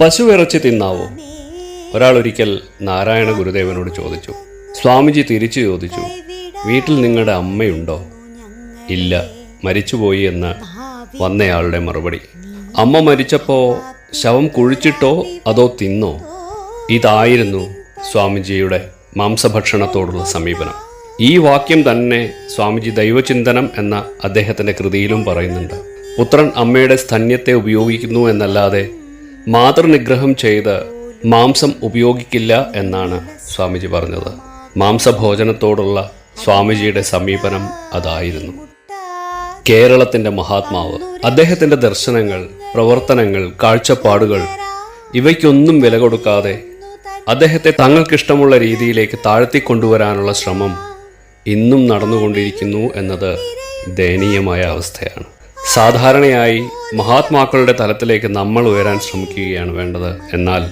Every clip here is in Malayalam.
പശു ഇറച്ചി തിന്നാവോ? ഒരാൾ ഒരിക്കൽ നാരായണ ഗുരുദേവനോട് ചോദിച്ചു. സ്വാമിജി തിരിച്ചു ചോദിച്ചു വീട്ടിൽ നിങ്ങളുടെ അമ്മയുണ്ടോ? ഇല്ല മരിച്ചുപോയി എന്ന് വന്നയാളുടെ മറുപടി. അമ്മ മരിച്ചപ്പോൾ ശവം കുഴിച്ചിട്ടോ അതോ തിന്നോ? ഇതായിരുന്നു സ്വാമിജിയുടെ മാംസഭക്ഷണത്തോടുള്ള സമീപനം. ഈ വാക്യം തന്നെ സ്വാമിജി ദൈവചിന്തനം എന്ന അദ്ദേഹത്തിന്റെ കൃതിയിലും പറയുന്നുണ്ട്. പുത്രൻ അമ്മയുടെ സ്തന്യത്തെ ഉപയോഗിക്കുന്നു എന്നല്ലാതെ മാതൃനിഗ്രഹം ചെയ്ത് മാംസം ഉപയോഗിക്കില്ല എന്നാണ് സ്വാമിജി പറഞ്ഞത്. മാംസഭോജനത്തോടുള്ള സ്വാമിജിയുടെ സമീപനം അതായിരുന്നു. കേരളത്തിന്റെ മഹാത്മാവ് അദ്ദേഹത്തിന്റെ ദർശനങ്ങൾ പ്രവർത്തനങ്ങൾ കാഴ്ചപ്പാടുകൾ ഇവയ്ക്കൊന്നും വില കൊടുക്കാതെ അദ്ദേഹത്തെ തങ്ങൾക്കിഷ്ടമുള്ള രീതിയിലേക്ക് താഴ്ത്തിക്കൊണ്ടുവരാനുള്ള ശ്രമം ഇന്നും നടന്നുകൊണ്ടിരിക്കുന്നു എന്നത് ദയനീയമായ അവസ്ഥയാണ്. സാധാരണയായി മഹാത്മാക്കളുടെ തലത്തിലേക്ക് നമ്മൾ ഉയരാൻ ശ്രമിക്കുകയാണ് വേണ്ടത്. എന്നാൽ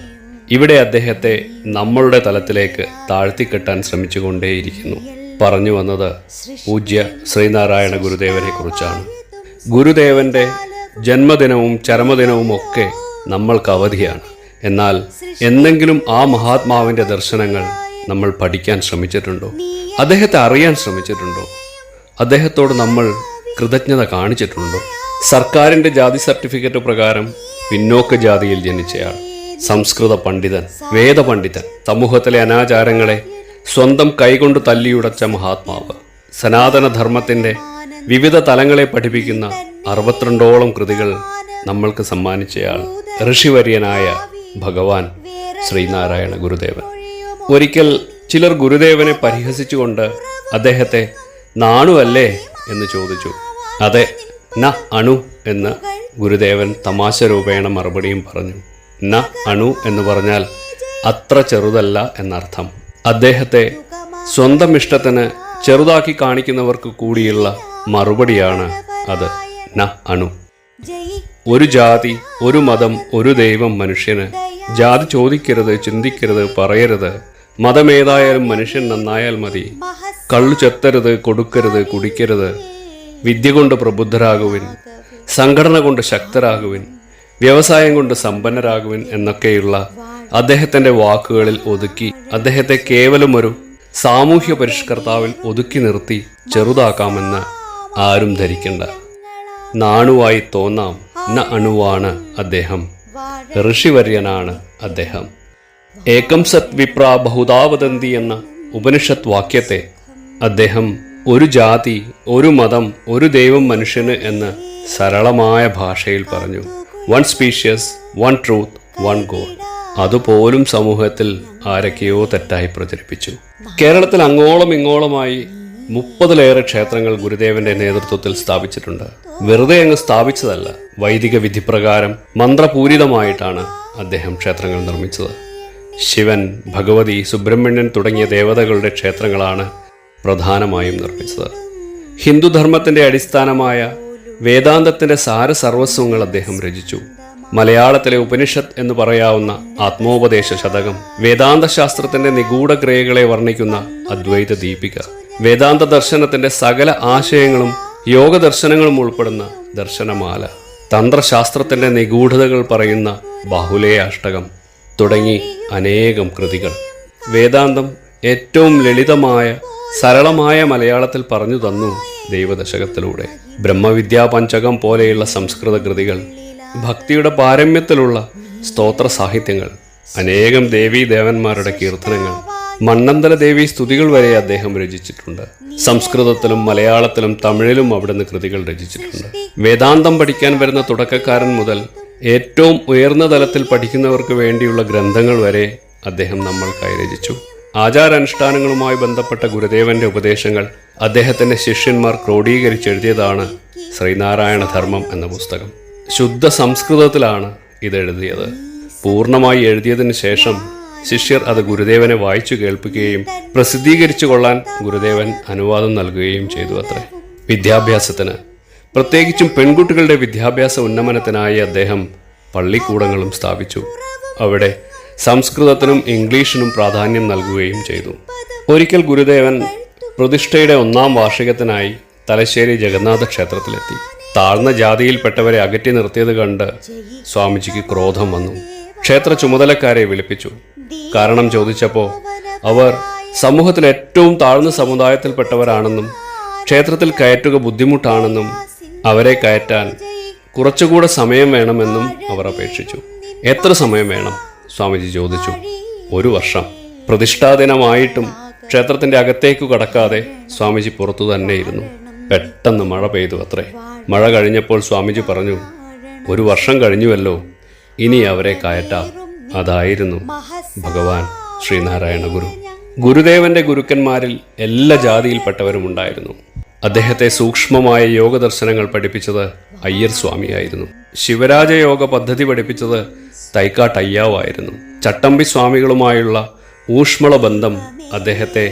ഇവിടെ അദ്ദേഹത്തെ നമ്മളുടെ തലത്തിലേക്ക് താഴ്ത്തിക്കെട്ടാൻ ശ്രമിച്ചുകൊണ്ടേയിരിക്കുന്നു. പറഞ്ഞു വന്നത് പൂജ്യ ശ്രീനാരായണ ഗുരുദേവനെ കുറിച്ചാണ്. ഗുരുദേവന്റെ ജന്മദിനവും ചരമദിനവും ഒക്കെ നമ്മൾക്ക് അവധിയാണ്. എന്നാൽ എന്തെങ്കിലും ആ മഹാത്മാവിന്റെ ദർശനങ്ങൾ നമ്മൾ പഠിക്കാൻ ശ്രമിച്ചിട്ടുണ്ടോ? അദ്ദേഹത്തെ അറിയാൻ ശ്രമിച്ചിട്ടുണ്ടോ? അദ്ദേഹത്തോട് നമ്മൾ കൃതജ്ഞത കാണിച്ചിട്ടുണ്ടോ? സർക്കാരിന്റെ ജാതി സർട്ടിഫിക്കറ്റ് പ്രകാരം പിന്നോക്ക ജാതിയിൽ ജനിച്ചയാൾ സംസ്കൃത പണ്ഡിതൻ വേദപണ്ഡിതൻ സമൂഹത്തിലെ അനാചാരങ്ങളെ സ്വന്തം കൈകൊണ്ട് തല്ലിയുടച്ച മഹാത്മാവ് സനാതനധർമ്മത്തിന്റെ വിവിധ തലങ്ങളെ പഠിപ്പിക്കുന്ന അറുപത്തിരണ്ടോളം കൃതികൾ നമ്മൾക്ക് സമ്മാനിച്ചയാൾ ഋഷിവര്യനായ ഭഗവാൻ ശ്രീനാരായണ ഗുരുദേവൻ. ഒരിക്കൽ ചിലർ ഗുരുദേവനെ പരിഹസിച്ചുകൊണ്ട് അദ്ദേഹത്തെ നാണുവല്ലേ എന്ന് ചോദിച്ചു. അതെ ന അണു എന്ന് ഗുരുദേവൻ തമാശ രൂപേണ മറുപടിയും പറഞ്ഞു. ന അണു എന്ന് പറഞ്ഞാൽ അത്ര ചെറുതല്ല എന്നർത്ഥം. അദ്ദേഹത്തെ സ്വന്തം ഇഷ്ടത്തിന് ചെറുതാക്കി കാണിക്കുന്നവർക്ക് കൂടിയുള്ള മറുപടിയാണ് അത്. ന അണു. ഒരു ജാതി ഒരു മതം ഒരു ദൈവം മനുഷ്യന് ജാതി ചോദിക്കരുത് ചിന്തിക്കരുത് പറയരുത്. മതമേതായാലും മനുഷ്യൻ നന്നായാൽ മതി. കള്ളു ചെത്തരുത് കൊടുക്കരുത് കുടിക്കരുത്. വിദ്യ കൊണ്ട് പ്രബുദ്ധരാകുവിൻ സംഘടന കൊണ്ട് ശക്തരാകുവിൻ വ്യവസായം കൊണ്ട് സമ്പന്നരാകുവിൻ എന്നൊക്കെയുള്ള അദ്ദേഹത്തിന്റെ വാക്കുകളിൽ ഒതുക്കി അദ്ദേഹത്തെ കേവലം ഒരു സാമൂഹ്യ പരിഷ്കർത്താവിൽ ഒതുക്കി നിർത്തി ചെറുതാക്കാമെന്ന് ആരും ധരിക്കണ്ട. നാണുവായി തോന്നാം ന അണുവാണ് അദ്ദേഹം ഋഷിവര്യനാണ് അദ്ദേഹം. ഏകം സത് വിപ്ര ബഹുതാവദന്തി എന്ന ഉപനിഷത് വാക്യത്തെ അദ്ദേഹം ഒരു ജാതി ഒരു മതം ഒരു ദൈവം മനുഷ്യന് എന്ന് സരളമായ ഭാഷയിൽ പറഞ്ഞു. One species one truth one goal അതുപോലും സമൂഹത്തിൽ ആരൊക്കെയോ തെറ്റായി പ്രചരിപ്പിച്ചു. കേരളത്തിൽ അങ്ങോളം ഇങ്ങോളമായി മുപ്പതിലേറെ ക്ഷേത്രങ്ങൾ ഗുരുദേവന്റെ നേതൃത്വത്തിൽ സ്ഥാപിച്ചിട്ടുണ്ട്. വെറുതെ അങ്ങ് സ്ഥാപിച്ചതല്ല വൈദിക വിധിപ്രകാരം മന്ത്രപൂരിതമായിട്ടാണ് അദ്ദേഹം ക്ഷേത്രങ്ങൾ നിർമ്മിച്ചത്. ശിവൻ ഭഗവതി സുബ്രഹ്മണ്യൻ തുടങ്ങിയ ദേവതകളുടെ ക്ഷേത്രങ്ങളാണ് പ്രധാനമായും നിർമ്മിച്ചത്. ഹിന്ദുധർമ്മത്തിന്റെ അടിസ്ഥാനമായ വേദാന്തത്തിന്റെ സാരസർവസ്വങ്ങൾ അദ്ദേഹം രചിച്ചു. മലയാളത്തിലെ ഉപനിഷത്ത് എന്ന് പറയാവുന്ന ആത്മോപദേശ ശതകം വേദാന്ത ശാസ്ത്രത്തിന്റെ നിഗൂഢ ക്രിയകളെ വർണിക്കുന്ന അദ്വൈത ദീപിക വേദാന്ത ദർശനത്തിന്റെ സകല ആശയങ്ങളും യോഗ ദർശനങ്ങളും ഉൾപ്പെടുന്ന ദർശനമാല തന്ത്രശാസ്ത്രത്തിന്റെ നിഗൂഢതകൾ പറയുന്ന ബാഹുലേയ അഷ്ടകം തുടങ്ങി അനേകം കൃതികൾ. വേദാന്തം ഏറ്റവും ലളിതമായ സരളമായ മലയാളത്തിൽ പറഞ്ഞു തന്നു ദൈവദശകത്തിലൂടെ. ബ്രഹ്മവിദ്യാ പഞ്ചകം പോലെയുള്ള സംസ്കൃത കൃതികൾ ഭക്തിയുടെ പാരമ്യത്തിലുള്ള സ്തോത്ര സാഹിത്യങ്ങൾ അനേകം ദേവീ ദേവന്മാരുടെ കീർത്തനങ്ങൾ മണ്ണന്തല ദേവി സ്തുതികൾ വരെ അദ്ദേഹം രചിച്ചിട്ടുണ്ട്. സംസ്കൃതത്തിലും മലയാളത്തിലും തമിഴിലും അവിടുന്ന് കൃതികൾ രചിച്ചിട്ടുണ്ട്. വേദാന്തം പഠിക്കാൻ വരുന്ന തുടക്കക്കാരൻ മുതൽ ഏറ്റവും ഉയർന്ന തലത്തിൽ പഠിക്കുന്നവർക്ക് വേണ്ടിയുള്ള ഗ്രന്ഥങ്ങൾ വരെ അദ്ദേഹം നമ്മൾക്കായി രചിച്ചു. ആചാരാനുഷ്ഠാനങ്ങളുമായി ബന്ധപ്പെട്ട ഗുരുദേവന്റെ ഉപദേശങ്ങൾ അദ്ദേഹത്തിന്റെ ശിഷ്യന്മാർ ക്രോഡീകരിച്ചെഴുതിയതാണ് ശ്രീനാരായണ ധർമ്മം എന്ന പുസ്തകം. ശുദ്ധ സംസ്കൃതത്തിലാണ് ഇതെഴുതിയത്. പൂർണമായി എഴുതിയതിനു ശേഷം ശിഷ്യർ അത് ഗുരുദേവനെ വായിച്ചു കേൾപ്പിക്കുകയും പ്രസിദ്ധീകരിച്ചു കൊള്ളാൻ ഗുരുദേവൻ അനുവാദം നൽകുകയും ചെയ്തു അത്രേ. വിദ്യാഭ്യാസത്തിന്. പ്രത്യേകിച്ചും പെൺകുട്ടികളുടെ വിദ്യാഭ്യാസ ഉന്നമനത്തിനായി അദ്ദേഹം പള്ളിക്കൂടങ്ങളും സ്ഥാപിച്ചു. അവിടെ സംസ്കൃതത്തിനും ഇംഗ്ലീഷിനും പ്രാധാന്യം നൽകുകയും ചെയ്തു. ഒരിക്കൽ ഗുരുദേവൻ പ്രതിഷ്ഠയുടെ ഒന്നാം വാർഷികത്തിനായി തലശ്ശേരി ജഗന്നാഥ ക്ഷേത്രത്തിലെത്തി. താഴ്ന്ന ജാതിയിൽപ്പെട്ടവരെ അകറ്റി നിർത്തിയത് കണ്ട് സ്വാമിജിക്ക് ക്രോധം വന്നു. ക്ഷേത്ര ചുമതലക്കാരെ വിളിപ്പിച്ചു. കാരണം ചോദിച്ചപ്പോൾ അവർ സമൂഹത്തിൽ ഏറ്റവും താഴ്ന്ന സമുദായത്തിൽപ്പെട്ടവരാണെന്നും ക്ഷേത്രത്തിൽ കയറ്റുക ബുദ്ധിമുട്ടാണെന്നും അവരെ കയറ്റാൻ കുറച്ചുകൂടെ സമയം വേണമെന്നും അവർ അപേക്ഷിച്ചു. എത്ര സമയം വേണം? സ്വാമിജി ചോദിച്ചു ഒരു വർഷം പ്രതിഷ്ഠാദിനമായിട്ടും ക്ഷേത്രത്തിന്റെ അകത്തേക്കു കടക്കാതെ സ്വാമിജി പുറത്തു തന്നെയിരുന്നു. പെട്ടെന്ന് മഴ പെയ്തു അത്രേ മഴ കഴിഞ്ഞപ്പോൾ സ്വാമിജി പറഞ്ഞു ഒരു വർഷം കഴിഞ്ഞുവല്ലോ ഇനി അവരെ കയറ്റാം. അതായിരുന്നു ഭഗവാൻ ശ്രീനാരായണ ഗുരു. ഗുരുദേവന്റെ ഗുരുക്കന്മാരിൽ എല്ലാ ജാതിയിൽപ്പെട്ടവരും ഉണ്ടായിരുന്നു അദ്ദേഹത്തെ സൂക്ഷ്മമായ യോഗ ദർശനങ്ങൾ പഠിപ്പിച്ചത് അയ്യർ സ്വാമിയായിരുന്നു. ശിവരാജ യോഗ പദ്ധതി പഠിപ്പിച്ചത് തൈക്കാട്ട് അയ്യാവായിരുന്നു ചട്ടമ്പി സ്വാമികളുമായുള്ള ഊഷ്മള ബന്ധം അദ്ദേഹത്തെ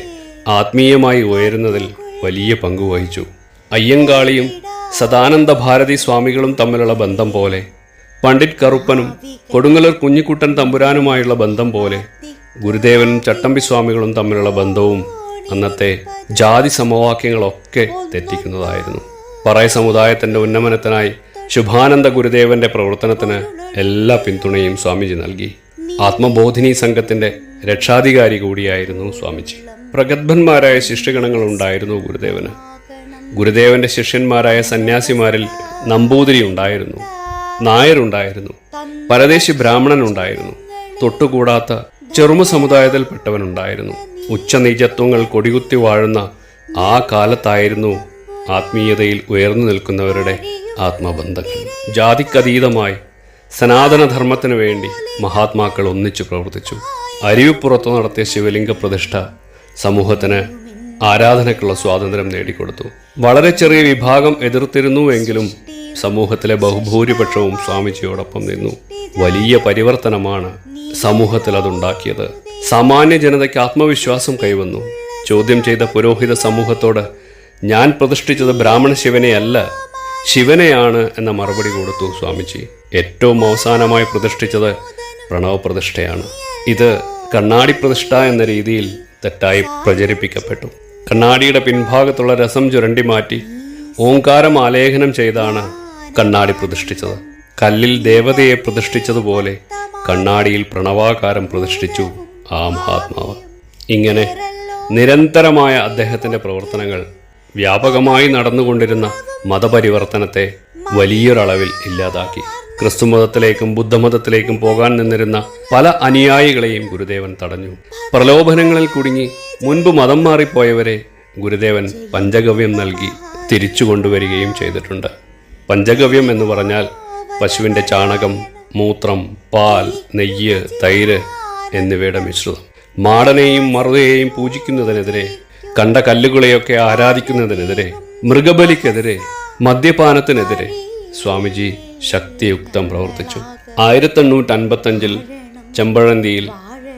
ആത്മീയമായി ഉയരുന്നതിൽ വലിയ പങ്കുവഹിച്ചു അയ്യങ്കാളിയും സദാനന്ദ ഭാരതി സ്വാമികളും തമ്മിലുള്ള ബന്ധം പോലെ പണ്ഡിറ്റ് കറുപ്പനും കൊടുങ്ങല്ലൂർ കുഞ്ഞിക്കുട്ടൻ തമ്പുരാനുമായുള്ള ബന്ധം പോലെ ഗുരുദേവനും ചട്ടമ്പി സ്വാമികളും തമ്മിലുള്ള ബന്ധവും അന്നത്തെ ജാതി സമവാക്യങ്ങളൊക്കെ തെറ്റിക്കുന്നതായിരുന്നു. പറയ സമുദായത്തിന്റെ ഉന്നമനത്തിനായി ശുഭാനന്ദ ഗുരുദേവന്റെ പ്രവർത്തനത്തിന് എല്ലാ പിന്തുണയും സ്വാമിജി നൽകി. ആത്മബോധിനി സംഘത്തിന്റെ രക്ഷാധികാരി കൂടിയായിരുന്നു സ്വാമിജി. പ്രഗത്ഭന്മാരായ ശിഷ്യഗണങ്ങൾ ഉണ്ടായിരുന്നു ഗുരുദേവന്. ഗുരുദേവന്റെ ശിഷ്യന്മാരായ സന്യാസിമാരിൽ നമ്പൂതിരി ഉണ്ടായിരുന്നു. നായരുണ്ടായിരുന്നു. പരദേശി ബ്രാഹ്മണൻ ഉണ്ടായിരുന്നു തൊട്ടുകൂടാത്ത ചെറുമ സമുദായത്തിൽപ്പെട്ടവനുണ്ടായിരുന്നു. ഉച്ചനീചത്വങ്ങൾ കൊടികുത്തി വാഴുന്ന ആ കാലത്തായിരുന്നു ആത്മീയതയിൽ ഉയർന്നു നിൽക്കുന്നവരുടെ ആത്മബന്ധങ്ങൾ. ജാതിക്കതീതമായി സനാതനധർമ്മത്തിനു വേണ്ടി മഹാത്മാക്കൾ ഒന്നിച്ചു പ്രവർത്തിച്ചു. അരിവിപ്പുറത്ത് നടത്തിയ ശിവലിംഗ പ്രതിഷ്ഠ സമൂഹത്തിന് ആരാധനയ്ക്കുള്ള സ്വാതന്ത്ര്യം നേടിക്കൊടുത്തു. വളരെ ചെറിയ വിഭാഗം എതിർത്തിരുന്നുവെങ്കിലും സമൂഹത്തിലെ ബഹുഭൂരിപക്ഷവും സ്വാമിജിയോടൊപ്പം നിന്നു. വലിയ പരിവർത്തനമാണ് സമൂഹത്തിൽ അതുണ്ടാക്കിയത് സാമാന്യ ജനതയ്ക്ക് ആത്മവിശ്വാസം കൈവന്നു. ചോദ്യം ചെയ്ത പുരോഹിത സമൂഹത്തോട് ഞാൻ പ്രതിഷ്ഠിച്ചത് ബ്രാഹ്മണ ശിവനെയല്ല ശിവനെയാണ് എന്ന മറുപടി കൊടുത്തു സ്വാമിജി. ഏറ്റവും അവസാനമായി പ്രതിഷ്ഠിച്ചത് പ്രണവ പ്രതിഷ്ഠയാണ്. ഇത് കണ്ണാടി പ്രതിഷ്ഠ എന്ന രീതിയിൽ തെറ്റായി പ്രചരിപ്പിക്കപ്പെട്ടു. കണ്ണാടിയുടെ പിൻഭാഗത്തുള്ള രസം ചുരണ്ടി മാറ്റി ഓങ്കാരം ആലേഖനം ചെയ്താണ് കണ്ണാടി പ്രതിഷ്ഠിച്ചത്. കല്ലിൽ ദേവതയെ പ്രതിഷ്ഠിച്ചതുപോലെ കണ്ണാടിയിൽ പ്രണവാകാരം പ്രതിഷ്ഠിച്ചു. ആ മഹാത്മാവ് ഇങ്ങനെ നിരന്തരമായ അദ്ദേഹത്തിന്റെ പ്രവർത്തനങ്ങൾ വ്യാപകമായി നടന്നുകൊണ്ടിരുന്ന മതപരിവർത്തനത്തെ വലിയൊരളവിൽ ഇല്ലാതാക്കി. ക്രിസ്തുമതത്തിലേക്കും ബുദ്ധമതത്തിലേക്കും പോകാൻ നിന്നിരുന്ന പല അനുയായികളെയും ഗുരുദേവൻ തടഞ്ഞു. പ്രലോഭനങ്ങളിൽ കുടുങ്ങി മുൻപ് മതം മാറിപ്പോയവരെ ഗുരുദേവൻ പഞ്ചഗവ്യം നൽകി തിരിച്ചു കൊണ്ടുവരികയും ചെയ്തിട്ടുണ്ട്. പഞ്ചഗവ്യം എന്ന് പറഞ്ഞാൽ പശുവിന്റെ ചാണകം മൂത്രം പാൽ നെയ്യ് തൈര് എന്നിവയുടെ മിശ്രിതം. മാടനെയും മറുതയെയും പൂജിക്കുന്നതിനെതിരെ കണ്ട കല്ലുകളെയൊക്കെ ആരാധിക്കുന്നതിനെതിരെ മൃഗബലിക്കെതിരെ മദ്യപാനത്തിനെതിരെ സ്വാമിജി ശക്തിയുക്തം പ്രവർത്തിച്ചു. ആയിരത്തി എണ്ണൂറ്റി അൻപത്തഞ്ചിൽ ചെമ്പഴന്തിയിൽ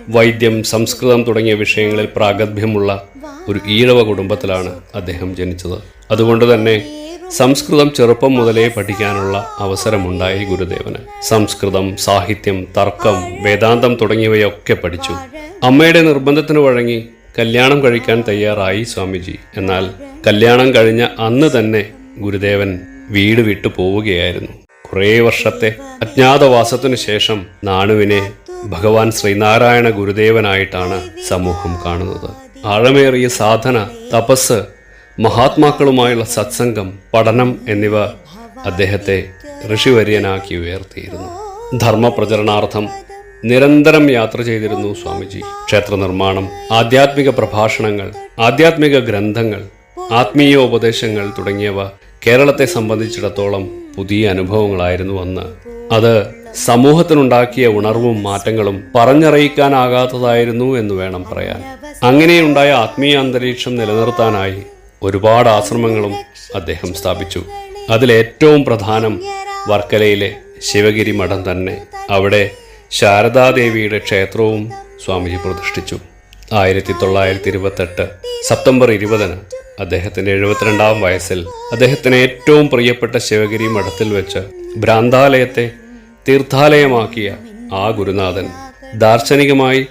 വൈദ്യം സംസ്കൃതം തുടങ്ങിയ വിഷയങ്ങളിൽ പ്രാഗത്ഭ്യമുള്ള ഒരു ഈഴവ കുടുംബത്തിലാണ് അദ്ദേഹം ജനിച്ചത്. അതുകൊണ്ട് തന്നെ സംസ്കൃതം ചെറുപ്പം മുതലേ പഠിക്കാനുള്ള അവസരമുണ്ടായി ഗുരുദേവന്. സംസ്കൃതം സാഹിത്യം തർക്കം വേദാന്തം തുടങ്ങിയവയൊക്കെ പഠിച്ചു. അമ്മയുടെ നിർബന്ധത്തിന് വഴങ്ങി കല്യാണം കഴിക്കാൻ തയ്യാറായി സ്വാമിജി. എന്നാൽ കല്യാണം കഴിഞ്ഞ അന്ന് തന്നെ ഗുരുദേവൻ വീട് വിട്ടു പോവുകയായിരുന്നു. കുറേ വർഷത്തെ അജ്ഞാതവാസത്തിനു ശേഷം നാണുവിനെ ഭഗവാൻ ശ്രീനാരായണ ഗുരുദേവനായിട്ടാണ് സമൂഹം കാണുന്നത്. ആഴമേറിയ സാധന തപസ് മഹാത്മാക്കളുമായുള്ള സത്സംഗം പഠനം എന്നിവ അദ്ദേഹത്തെ ഋഷിവര്യനാക്കി ഉയർത്തിയിരുന്നു. ധർമ്മപ്രചരണാർത്ഥം നിരന്തരം യാത്ര ചെയ്തിരുന്നു സ്വാമിജി. ക്ഷേത്ര നിർമ്മാണം ആധ്യാത്മിക പ്രഭാഷണങ്ങൾ ആധ്യാത്മിക ഗ്രന്ഥങ്ങൾ ആത്മീയ ഉപദേശങ്ങൾ തുടങ്ങിയവ കേരളത്തെ സംബന്ധിച്ചിടത്തോളം പുതിയ അനുഭവങ്ങളായിരുന്നു അന്ന്. അത് സമൂഹത്തിനുണ്ടാക്കിയ ഉണർവും മാറ്റങ്ങളും പറഞ്ഞറിയിക്കാനാകാത്തതായിരുന്നു എന്ന് വേണം പറയാൻ. അങ്ങനെയുണ്ടായ ആത്മീയ അന്തരീക്ഷം നിലനിർത്താനായി ഒരുപാട് ആശ്രമങ്ങളും അദ്ദേഹം സ്ഥാപിച്ചു. അതിലേറ്റവും പ്രധാനം വർക്കലയിലെ ശിവഗിരി മഠം തന്നെ. അവിടെ ശാരദാദേവിയുടെ ക്ഷേത്രവും സ്വാമിജി പ്രതിഷ്ഠിച്ചു. ആയിരത്തി തൊള്ളായിരത്തി ഇരുപത്തെട്ട് സെപ്റ്റംബർ ഇരുപതിന് അദ്ദേഹത്തിന്റെ എഴുപത്തിരണ്ടാം വയസ്സിൽ അദ്ദേഹത്തിന് ഏറ്റവും പ്രിയപ്പെട്ട ശിവഗിരി മഠത്തിൽ വെച്ച് ഭ്രാന്താലയത്തെ തീർത്ഥാലയമാക്കിയ ആ ഗുരുനാഥൻ ദാർശനികമായി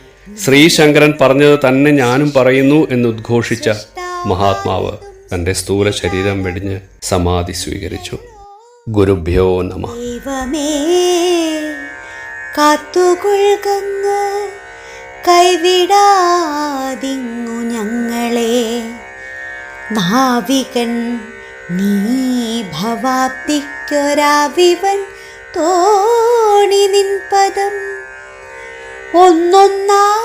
ശ്രീശങ്കരൻ പറഞ്ഞത് തന്നെ ഞാനും പറയുന്നു എന്ന് ഉദ്ഘോഷിച്ച മഹാത്മാവ് തന്റെ സ്ഥൂല ശരീരം വെടിഞ്ഞ് സമാധി സ്വീകരിച്ചു. ഗുരുഭ്യോ നമ. കാത്തുകൊള്ളുകങ്ങ് കൈവിടാതിങ്ങു ഞങ്ങളെ. നാവികൻ നീ ഭവാപ്തിക്കൊരാവിവൻ തോണി നിൻ പദം. ഒന്നൊന്നാ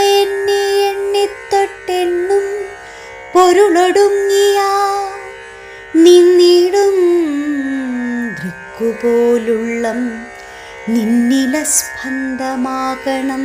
എണ്ണി എണ്ണിത്തൊട്ടെണ്ണും പൊരുളൊടുങ്ങിയ നിന്നിടും ദൃക്കുപോലുള്ളം നിന്നില സ്പന്ദമാകണം.